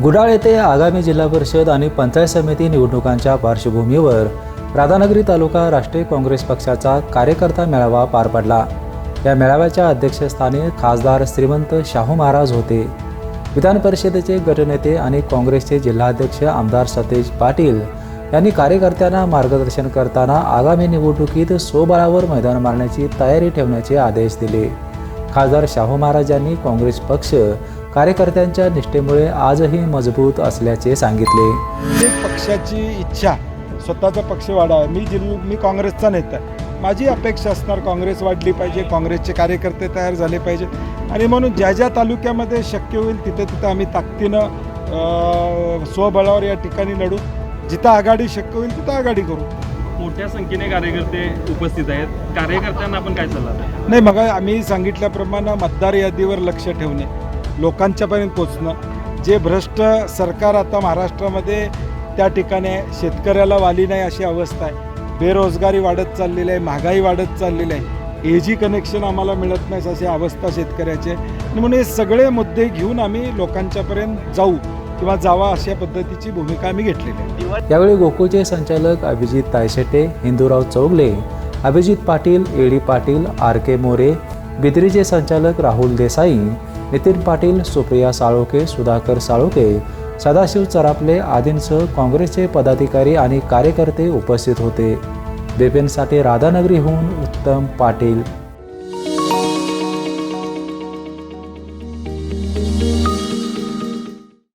गुडाळ येथे आगामी जिल्हा परिषद आणि पंचायत समिती निवडणुकांच्या पार्श्वभूमीवर राधानगरी तालुका राष्ट्रीय काँग्रेस पक्षाचा कार्यकर्ता मेळावा पार पडला. या मेळाव्याच्या अध्यक्षस्थानी खासदार श्रीमंत शाहू महाराज होते. विधान परिषदेचे गटनेते आणि काँग्रेसचे जिल्हाध्यक्ष आमदार सतेज पाटील यांनी कार्यकर्त्यांना मार्गदर्शन करताना आगामी निवडणुकीत स्वबळावर मैदान मारण्याची तयारी ठेवण्याचे आदेश दिले. खासदार शाहू महाराज यांनी काँग्रेस पक्ष कार्यकर्त्यांच्या निष्ठेमुळे आजही मजबूत असल्याचे सांगितले. पक्षाची इच्छा स्वतःचा पक्ष वाढावा मी जिल्हा मी काँग्रेसचा नेता आहे. माझी अपेक्षा असणार काँग्रेस वाढली पाहिजे काँग्रेसचे कार्यकर्ते तयार झाले पाहिजे. आणि म्हणून ज्या ज्या तालुक्यामध्ये शक्य होईल तिथं तिथं आम्ही ताकदीनं स्वबळावर या ठिकाणी लढू. जिथं आघाडी शक्य होईल तिथं आघाडी करू. मोठ्या संख्येने कार्यकर्ते उपस्थित आहेत. कार्यकर्त्यांना आपण काय सल्ला? नाही मग आम्ही सांगितल्याप्रमाणे मतदार यादीवर लक्ष ठेवणे. लोकांच्यापर्यंत पोचणं. जे भ्रष्ट सरकार आता महाराष्ट्रामध्ये त्या ठिकाणी शेतकऱ्याला वाली नाही अशी अवस्था आहे. बेरोजगारी वाढत चाललेली आहे महागाई वाढत चाललेली आहे. ए जी कनेक्शन आम्हाला मिळत नाही अशी अवस्था शेतकऱ्याचे म्हणून हे सगळे मुद्दे घेऊन आम्ही लोकांच्यापर्यंत जाऊ किंवा जावा अशा पद्धतीची भूमिका आम्ही घेतलेली आहे. यावेळी गोकुळचे संचालक Abhijit Tayshete Hindurao Chougale Abhijit Patil A D Patil R K More बिद्रीचे संचालक राहुल देसाई नितीन पाटील सुप्रिया साळोके सुधाकर साळोके सदाशिव चरापले आदींसह काँग्रेसचे पदाधिकारी आणि कार्यकर्ते उपस्थित होते. बिपिनसाठी राधानगरीहून उत्तम पाटील.